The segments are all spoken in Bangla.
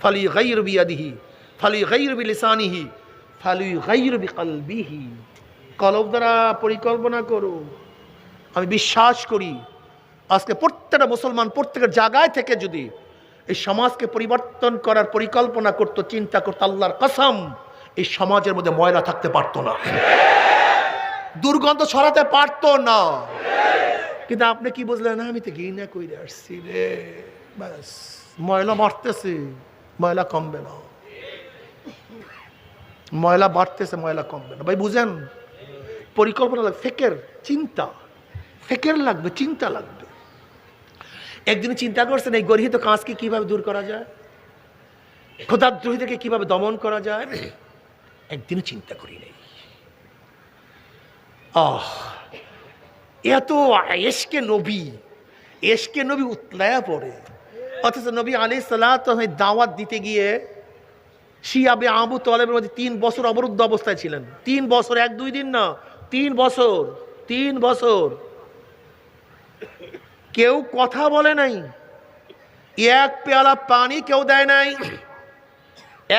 ফালি গাইর বিয়াদিহি ফালি গাইর বি লিসানিহি ফালি গাইর বি কালবিহি কলব দ্বারা পরিকল্পনা করো। আমি বিশ্বাস করি, আজকে প্রত্যেকটা মুসলমান প্রত্যেকের জায়গায় থেকে যদি এই সমাজকে পরিবর্তন করার পরিকল্পনা করতো, চিন্তা করতো, আল্লাহর কসম, এই সমাজের মধ্যে ময়লা থাকতে পারতো না। দুর্গন্ধ ছড়াতে পারতো না। কিন্তু আপনি কি বুঝলেন? আমি তো ঘৃণা করে আসছি রে। ব্যাস, ময়লা বাড়তেছে। ময়লা কমবে না। ময়লা বাড়তেছে, ময়লা কমবে না। ভাই, বুঝেন? পরিকল্পনা লাগবে, ফেকের চিন্তা। ফেকের লাগবে, চিন্তা লাগবে। একদিন চিন্তা করছেন, এই গরিহিত কাঁচকে কীভাবে দূর করা যায়? খোদাদ্রোহীদেরকে কীভাবে দমন করা যায়? একদিনও চিন্তা করি নেই। আহ, এত এসকে নবী এসকে নবী উতলায়া পড়ে। অথচ নবী আলি সাল্লাহ দাওয়াত দিতে গিয়ে শিয়াবে আবু তলেবের মধ্যে তিন বছর অবরুদ্ধ অবস্থায় ছিলেন। তিন বছর, এক, দুই দিন না, তিন বছর তিন বছর। কেউ কথা বলে নাই, এক পেয়ালা পানি কেউ দেয় নাই,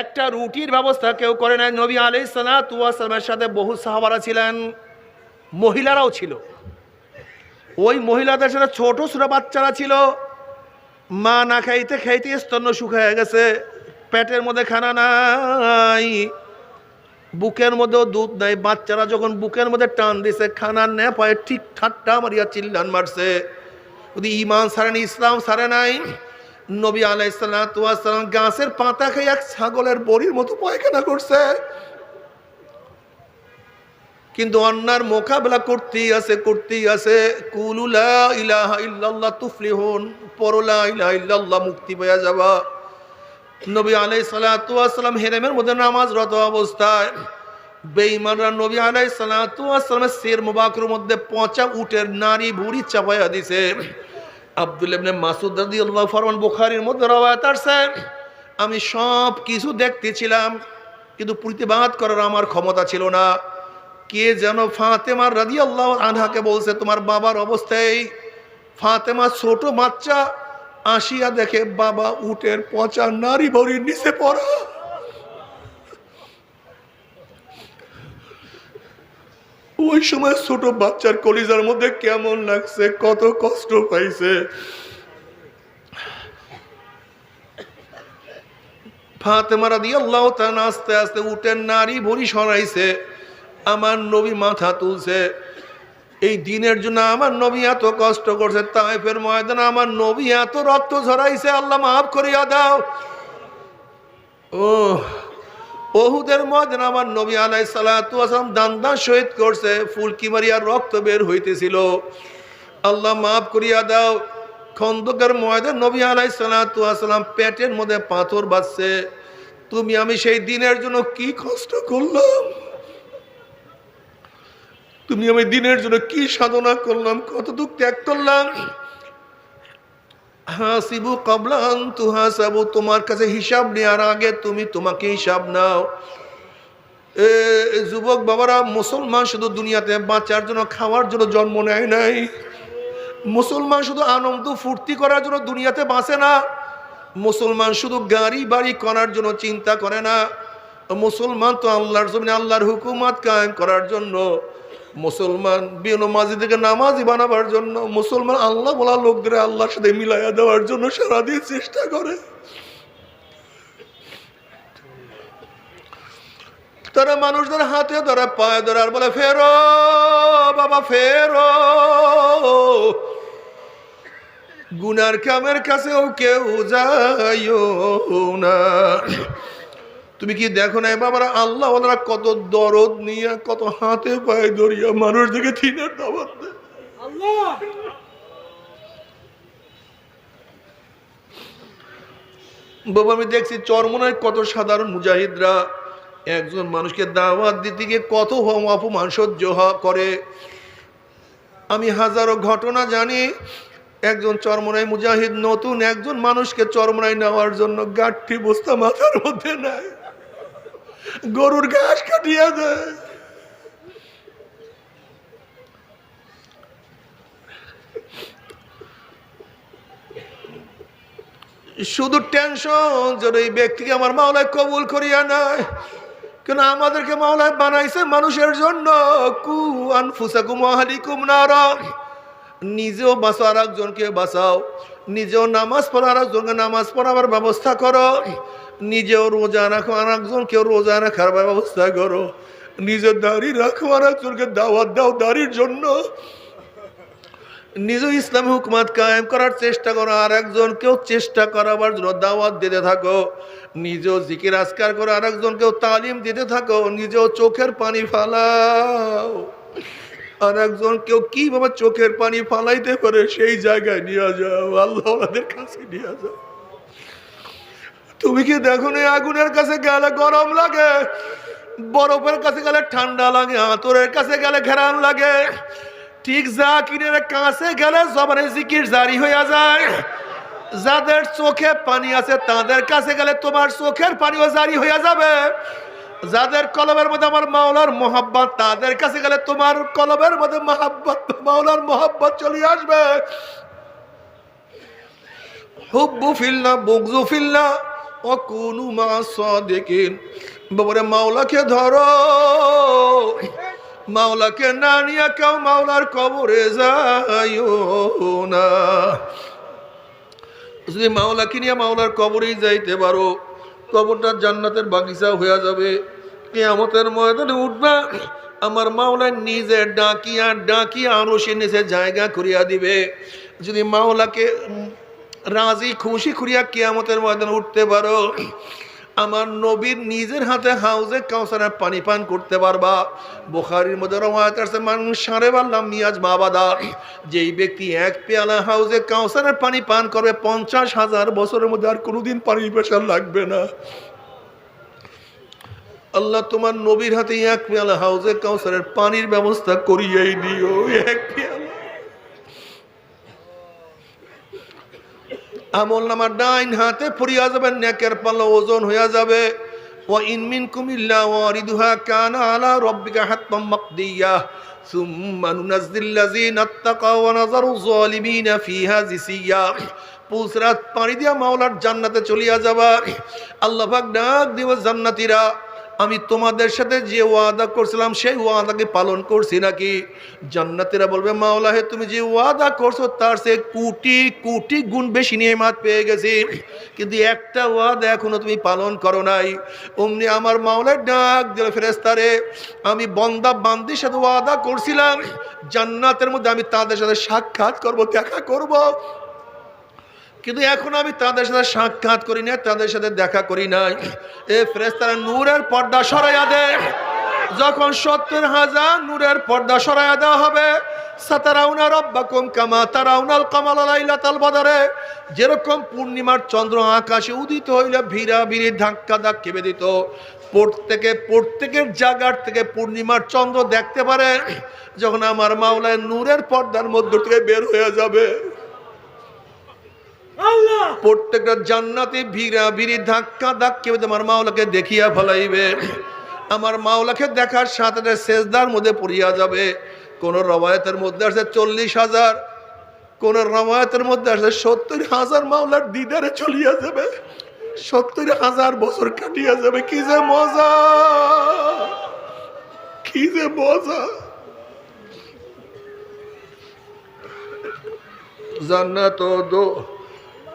একটা রুটির ব্যবস্থা কেউ করে নাই। নবী আলি সালামের সাথে বহু সাহাবারা ছিলেন, মহিলারাও ছিল। ওই মহিলাদের সাথে ছোট ছোট বাচ্চারা ছিল মা না খাইতে খাইতে স্তন্য শুকায় গেছে। পেটের মধ্যে খানা নাই। বুকের মধ্যেও দুধ নাই। বাচ্চারা যখন বুকের মধ্যে টান দিছে, খানা নে পায়ে ঠিক ঠাট্টা মারিয়া চিল্লান মারছে। যদি ইমান সারেনি, ইসলাম সারে নাই, নবী আলাইসালাম গাছের পাতা খেয়ে এক ছাগলের বড়ির মতো পায়খানা করছে। কিন্তু অন্যার মোকাবেলা করতেই আছে করতেই আছে। কুলুলা ইলাহা ইল্লাল্লাহ তুফলিহুন পরলা ইলাহা ইল্লাল্লাহ মুক্তি পেয়ে যাবা। নবী আলাই সালাতাম হেরেমের মধ্যে নামাজরত অবস্থায় বেঈমানরা নবী আলাই সালাতামের শের মুবাকর মধ্যে পচা উটের নারী ভুড়ি চাপাইয়া দিছে। আব্দুল ইবনে মাসুদ রাদিয়াল্লাহু ফরমান বুখারীর মধ্যে রওয়ায়াত আছে আমি সব কিছু দেখতেছিলাম, কিন্তু প্রতিবাদ করার আমার ক্ষমতা ছিল না। কে যেন ফাতেমার রাদিয়াল্লাহু আনহাকে বলছে, তোমার বাবার অবস্থায় ফাতেমা ছোট বাচ্চা আসিয়া দেখে, বাবা উটের পচা নারী ভরির নিচে পড়া। ওই সময় ছোট বাচ্চার কলিজার মধ্যে কেমন লাগছে, কত কষ্ট পাইছে। ফাতেমারা দিয়ে আল্লাহ আস্তে আস্তে উটের নারী ভরি সরাইছে। আমার নবী মাথা তুলছে। এই দিনের জন্য আমার নবী এত কষ্ট করছে, তাইফের ময়দানে আমার নবী এত রক্ত ঝরাইছে, আল্লাহ মাফ করিয়া দাও। ও ওহুদের ময়দানে আমার নবী আলাই সালাম দান্দা শহীদ করছে, ফুলকি মারিয়ার রক্ত বের হইতেছিল। আল্লাহ মাফ করিয়া দাও। খন্দকার ময়দান নবী আলাই সালাম পেটের মধ্যে পাথর বাজছে। তুমি আমি সেই দিনের জন্য কি কষ্ট করলাম? তুমি আমি দিনের জন্য কি সাধনা করলাম, কত দুঃখ ত্যাগ করলাম। হাসিবু কবলান তু হাসাবু, তোমার কাছে হিসাব নেওয়ার আগে তুমি তোমাকে হিসাব নাও। এ যুবক বাবারা, মুসলমান শুধু দুনিয়াতে বাঁচার জন্য, খাওয়ার জন্য জন্ম নেয় নাই। মুসলমান শুধু আনন্দ ফুর্তি করার জন্য দুনিয়াতে বাঁচে না। মুসলমান শুধু গাড়ি বাড়ি করার জন্য চিন্তা করে না। মুসলমান তো আল্লাহর জমিনে আল্লাহর হুকুমাত কায়েম করার জন্য মুসলমান বিন মাজিদকে নামাজি বানাবার জন্য মুসলমান আল্লাহ বলা লোকদের আল্লাহর সাথে মিলাইয়া দেওয়ার জন্য সারাদিন চেষ্টা করে। তারা মানুষদের হাতে ধরে, পায়ে ধরে আর বলে, ফেরো, বাবা, ফেরো। গুনার কামের কাছেও কেউ যাইও না। তুমি কি দেখো না বাবারা? আল্লাহ ওনারা কত দরদ নিয়ে, কত হাতে পায়ে ধরিয়া মানুষ দিকে থিনের দাবাত বাবা, আমি দেখছি চরমনায় কত সাধারণ মুজাহিদরা একজন মানুষকে দাওয়াত দিতে গিয়ে কত হম অপমান সহ্য করে। আমি হাজারো ঘটনা জানি, একজন চরমনাই মুজাহিদ নতুন, একজন মানুষকে চরমনাই নেওয়ার জন্য গাঠি বস্তা মাথার মধ্যে নেয়। গরুর ঘাস কাটিয়ে দেয় শুধু টেনশন যেন এই ব্যক্তিকে আমার মাওলায় কবুল করিয়া নাই কেন আমাদেরকে মাওলায় বানাইছে মানুষের জন্য। কু আনফুসাকুম আহালিকুম নারা। নিজেও বাঁচো আর একজনকে বাঁচাও। নিজেও নামাজ পড়ো আর একজনকে নামাজ পড়াবার ব্যবস্থা করো। নিজেও রোজা রাখো আর একজনকেও রোজা রাখার ব্যবস্থা করো। নিজের দাড়ি রাখো আর একজনকে দাওয়াত দাও দাড়ির জন্য। নিজ ইসলাম হুকুমাত কায়েম করার চেষ্টা করো আর একজনকেও চেষ্টা করাবার জন্য দাওয়াত দিতে থাকো। নিজেও জিকির আজকার করে আর একজনকেও তালিম দিতে থাকো। নিজেও চোখের পানি ফালাও। আর একজন কেউ কীভাবে চোখের পানি ফালাইতে পারে সেই জায়গায় নিয়ে যাও, আল্লাহ ওনাদের কাছে নিয়ে যাও। তুমি কি দেখো না আগুনের কাছে গেলে গরম লাগে, বরফের কাছে গেলে ঠান্ডা লাগে, আতরের কাছে গেলে ঘেরান লাগে? ঠিক যা জাকিরের কাছে গেলে জবানে জিকির জারি হইয়া যায়। যাদের চোখে পানি আছে তাদের কাছে গেলে তোমার চোখের পানিও জারি হইয়া যাবে। যাদের কলবের মধ্যে আমার মাওলার মোহাব্বত, তাদের কাছে গেলে তোমার কলবের মধ্যে মোহাব্বত, মাওলার মোহাব্বত চলে আসবে। হুব্বু ফিল্লা, বুগজু ফিল্লা ও কুনু মা সাদিকিন। বাবারে মাওলাকে ধরো, মাওলাকে না নিয়ে কেউ মাওলার কবরে যাইও না। যদি মাওলাকে নিয়ে মাওলার কবরেই যাইতে পারো কবরটা জান্নাতের বাগিচা হইয়া যাবে। কেয়ামতের ময়দানে উঠবা, আমার মাওলা নিজে ডাকিয়া ডাকিয়া আরও সে নিচে জায়গা করিয়া দিবে। যদি মাওলাকে রাজি, খুশি করিয়া কেয়ামতের ময়দানে উঠতে পারো আমার নবীর নিজের হাতে হাউজে কাউসারের পানি পান করতে পারবা। বোখারির মধ্যে রওয়ায়াত আছে মানুষ সারে পারলাম মিয়াজ মাবাদা যেই ব্যক্তি এক পেয়ালা হাউজে কাউসারের পানি পান করবে, পঞ্চাশ হাজার বছরের মধ্যে আর কোনোদিন পানি পেশার লাগবে না। আল্লাহ তোমার নবীর হাতে এক পেয়ালা হাউজে কাউসারের পানির ব্যবস্থা করিয়েই দিও। এক পেয়ালা আমল নামার ডাইন হাতে পড়িয়া যাবে, নেকের পাল্লা ওজন হইয়া যাবে। ও ইনমিন কুমিল্লা ওয়ারিদুহা কানা আলা রব্বিকা হাত্তাম মাকদিয়া। সুম্মা নুনাজ্জিল লাযিনা আত্তাকাও ওয়া নাযারু যালিমিনা ফিহা জিসিয়া পুসরাত পাড়ি দিয়া মাওলার জান্নাতে চলিয়া যাবা। আল্লাহ পাক ডাক দিব জান্নাতীরা। আমি তোমাদের সাথে যে ওয়াদা করছিলাম, সেই ওয়াদাকে পালন করছি নাকি? জান্নাতীরা বলবে মাওলা হে তুমি যে ওয়াদা করছ, তার সে কোটি কোটি গুণ বেশি নিয়ামত পেয়ে গেছি। কিন্তু একটা ওয়াদা এখনও তুমি পালন করো নাই। অমনি আমার মাওলার ডাক দিল ফেরেস্তারে আমি বন্দা বান্দির সাথে ওয়াদা করছিলাম। জান্নাতের মধ্যে আমি তাদের সাথে সাক্ষাৎ করব, দেখা করব। কিন্তু এখন আমি তাদের সাথে সাক্ষাৎ করি না তাদের সাথে দেখা করি নাই। এ ফ্রেস্তারা নূরের পর্দা সরাইয়া দে। যখন সত্তর হাজার নূরের পর্দা সরাইয়া দেওয়া হবে, সাতারাউনা কামা তারাউনাল কামাল লাইলাতাল বদরে। যেরকম পূর্ণিমার চন্দ্র আকাশে উদিত হইলে ভিড়া ভিড়ি ধাক্কা ধাক্কি বেদিত প্রত্যেকে, প্রত্যেকের জায়গার থেকে পূর্ণিমার চন্দ্র দেখতে পারে, যখন আমার মাওলায় নূরের পর্দার মধ্য থেকে বের হয়ে যাবে। প্রত্যেকটা জান্নাতে ভিড়া, ভিড়ি, ধাক্কা, ধাক্কে আমার মাওলাকে দেখিয়া ফলাইবে। আমার মাওলাকে দেখার সাথে শেষদার মধ্যে পড়িয়া যাবে। কোন রবায়তের মধ্যে আছে চল্লিশ হাজার, কোন রবায়তের মধ্যে আছে সত্তর হাজার মাওলার দিদারে চলিয়া যাবে। সত্তর হাজার বছর কাটিয়া যাবে। কি যে মজা! কি যে মজা! জান্নাত দো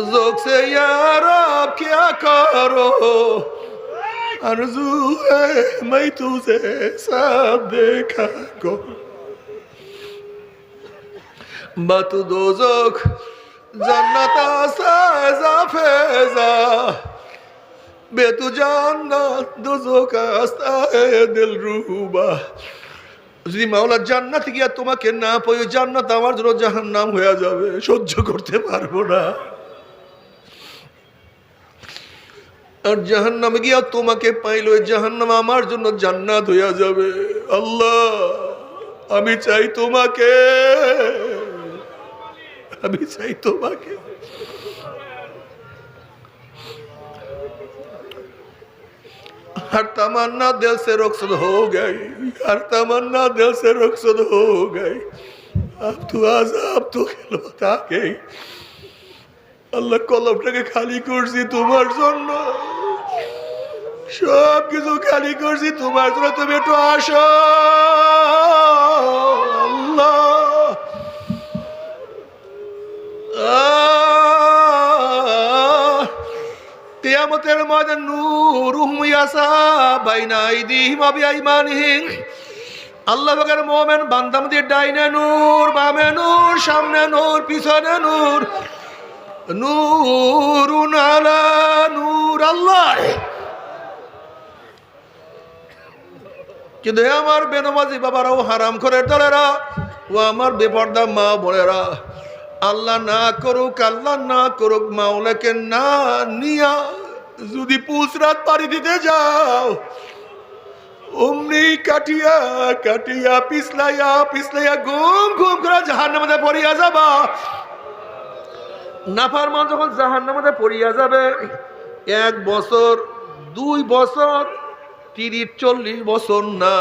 ذوق سے یا رب کیا کرو ارزو ہے میں تجھے سب دیکھا کو بت دو ذوق جنت سیزا فیضا بے تو جنت دو ذوق آستا ہے دل روبا যদি মাওলা জান্নাত গিয়া তোমাকে না পাই জান্নাত আমার জন্য জাহান্নাম হয়ে যাবে সহ্য করতে পারব না আর জাহান নামে গিয়া তোমাকে পাইল ওই জাহান নাম আমার জন্য জান্নাত হইয়া যাবে আল্লাহ আমি চাই তোমাকে আমি চাই তোমাকে हर तमन्ना दिल से रुखसत हो गई हर तमन्ना दिल से रुखसत हो गई अब तू आजाब तो खिलौता गई আল্লাহ কলমটাকে খালি করছি তোমার জন্য। সব কিছু খালি করছি তোমার জন্য, তুমি একটু আসো। আল্লাহ। কিয়ামতের ময়দান নূরুহুম ইয়াসা বাইনা আইদিহিম ওয়া বিআইমানিহিম। আল্লাহ পাকের মোমেন বান্দামদের ডাইনে নূর, বামে নূর, সামনে নূর, পিছনে নূর। নূরুন নূর আল্লাহ কিন্তু আমার বেনমাজি বাবারাও হারাম করে দলেরা, ও আমার বেপর্দা মা বোনেরা, আল্লাহ না করুক, আল্লাহ না করুক, মাওলাকে না নিয়া যদি পুষরাত পাড়ি দিতে যাও, অমনি কাটিয়া কাটিয়া পিছলাইয়া পিছলাইয়া ঘুম ঘুম করে জাহান নামাতে পড়িয়া যাবা। নাফার মা যখন জাহান নামাতে পড়িয়া যাবে, এক বছর, দুই বছর, তিরিশ, চল্লিশ বছর না,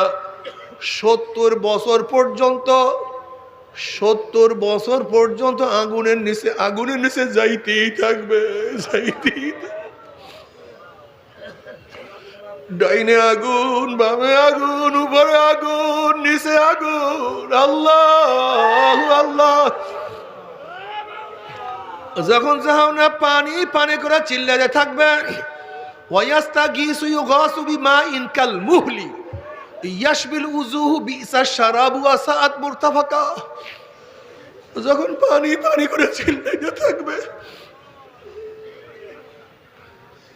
সত্তর বছর পর্যন্ত, সত্তর বছর পর্যন্ত আগুনের নিচে আগুনের নিচে যাইতেই থাকবে, যাইতেই ডাইনে আগুন, বামে আগুন, উপরে আগুন, নিচে আগুন, আল্লাহ! যখন জাহানা পানি পানি করে চিল্লাতে থাকবে। ওয়াস্তা গিসু ইউগাসু বিমা ইনকাল মুহলি। ইয়াশবিল উজুহু বিসা শারাবু আসাআত মুরতাফাকা। যখন পানি পানি করে চিল্লাতে থাকবে।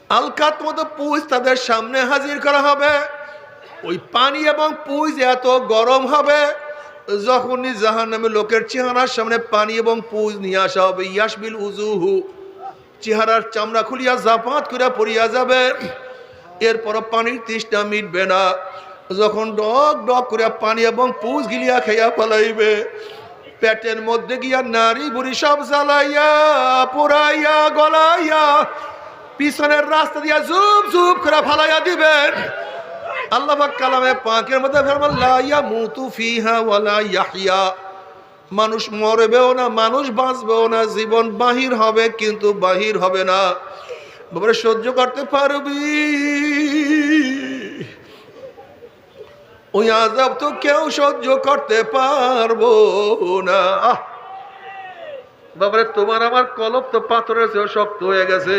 আলকাত মতো পুজ তাদের সামনে হাজির করা হবে। ওই পানি এবং পুজ এত গরম হবে যখনই জাহান নামে লোকের চেহারার সামনে পানি এবং পুজ নিয়ে আসা হবে ইয়াসবিল উজুহু চেহারার চামড়া খুলিয়া জাপাত করিয়া পড়িয়া যাবে। এরপর পানির তৃষ্ণা মিটবে না। যখন ডক ডক করে পানি এবং পুজ গিলিয়া খাইয়া পালাইবে পেটের মধ্যে গিয়া নারী বুড়ি সব জ্বালাইয়া পোড়াইয়া গলাইয়া, পিছনের রাস্তা দিয়া জুপ জুপ করে ফালাইয়া দিবেন। আল্লাহ কালামে পাকের মধ্যে ফরমান, লা ইয়ামুতু ফিহা ওয়ালা ইয়াহইয়া। মানুষ মরবেও না, মানুষ বাঁচবেও না, জীবন বাহির হবে কিন্তু বাহির হবে না। বাবারে, সহ্য করতে পারবি? ওই আজাব তো কেউ সহ্য করতে পারব না। বাবারে, তোমার আমার কলপ তো পাথরের চেয়েও শক্ত হয়ে গেছে।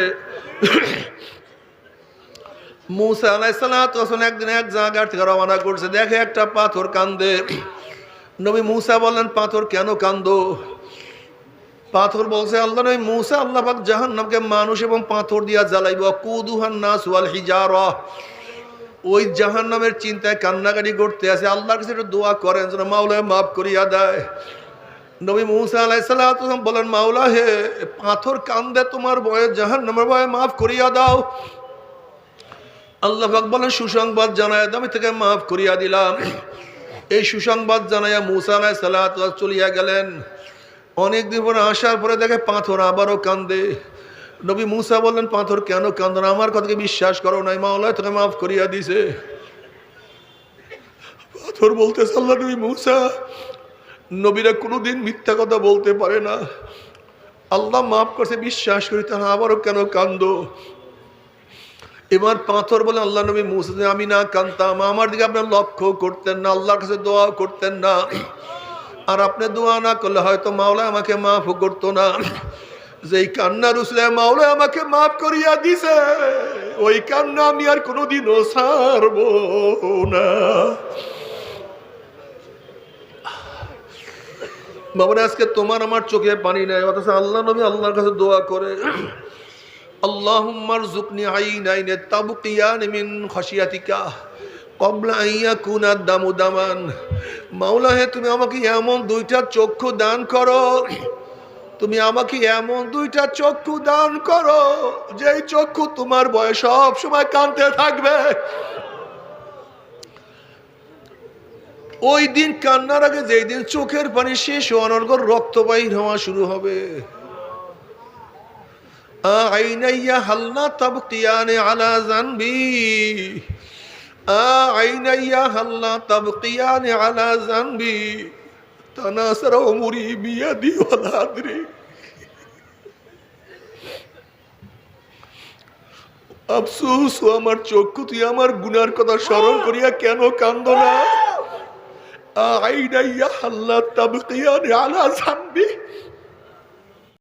মুসা আলাইসালাম একদিন এক জায়গার থেকে রওনা করছে, দেখে একটা পাথর কান্দে। নবী মুসা বললেন, পাথর কেন কান্দো? পাথর বলছে, আল্লাহ নবী মুসা আল্লাহ পাক জাহান্নামকে মানুষ এবং পাথর দিয়া জ্বালাইব। কুদুহান নাস ওয়াল হিজারা। ওই জাহান্নামের চিন্তায় কান্নাকাটি করতে আছে আল্লাহর কাছে একটু দোয়া করেন, যেন মাওলায় মাফ করিয়া দেয়। নবী মুসা আলাইসাল্লাম বলেন, মাওলা হে, পাথর কান্দে তোমার বয়ে জাহান্নামের বয়ে মাফ করিয়া দাও। আল্লাহ বলেন, সুসংবাদ জানায় আমি থেকে মাফ করিয়া দিলাম। এই সুসংবাদ জানাইয়া মুসা আলাই সাল্লাহ চলিয়া গেলেন। অনেক দিন পরে আসার পরে দেখে পাথর আবারও কান্দে। নবী মুসা বললেন, পাথর কেন কান্দো না? আমার কথাকে বিশ্বাস করো নাই মাওলা তোকে মাফ করিয়া দিছে। পাথর বলতে আল্লাহ নবী মুসা, নবীরা কোনোদিন মিথ্যা কথা বলতে পারে না। আল্লাহ মাফ করছে, বিশ্বাস করি তাহলে আবারও কেন কান্দো? এবার পাথর বলে আল্লাহ নবী মুসা আমি না কানতাম আমার দিকে আপনার লক্ষ্য করতেন না, আল্লাহর কাছে দোয়া করতেন না। আর আপনি দোয়া না করলে হয়তো মাওলা আমাকে মাফ করতো না। যেই কান্না রুসলে মাওলা আমাকে মাফ করিয়া দিছে, ওই কান্না আমি আর কোনোদিনও ছাড়বো না। বাবারে, আজকে তোমার আমার চোখে পানি নেই, অথচ আল্লাহ নবী আল্লাহর কাছে দোয়া করে। আল্লাহুম্মার জুকনি আইনাইনে তাবকিয়ান মিন খসিয়াতিকা কবলা আইয়া কুনা দামু দামান। হে তুমি আমাকে এমন দুইটা চক্ষু দান করো, তুমি আমাকে এমন দুইটা চক্ষু দান করো, যেই চক্ষু তোমার বয়স সব সময় কানতে থাকবে। ওই দিন কান্নার আগে যেই দিন চোখের পানি শেষ অনর্গর রক্ত হওয়া শুরু হবে। আইনাইয়া হাল্লা তাবকিয়ানে আলা জানবি। আইনাইয়া হাল্লা তাবকিয়ানে আলা জানবি। তানাসার অমরি বিয়াদি ওয়ালা আদরি আফসোস, ও আমার চক্ষু, তুই আমার গুনার কথা স্মরণ করিয়া কেন কান্দ না? আইনাইয়া আল্লাহ তাবকিয়ানি আলা জানবি।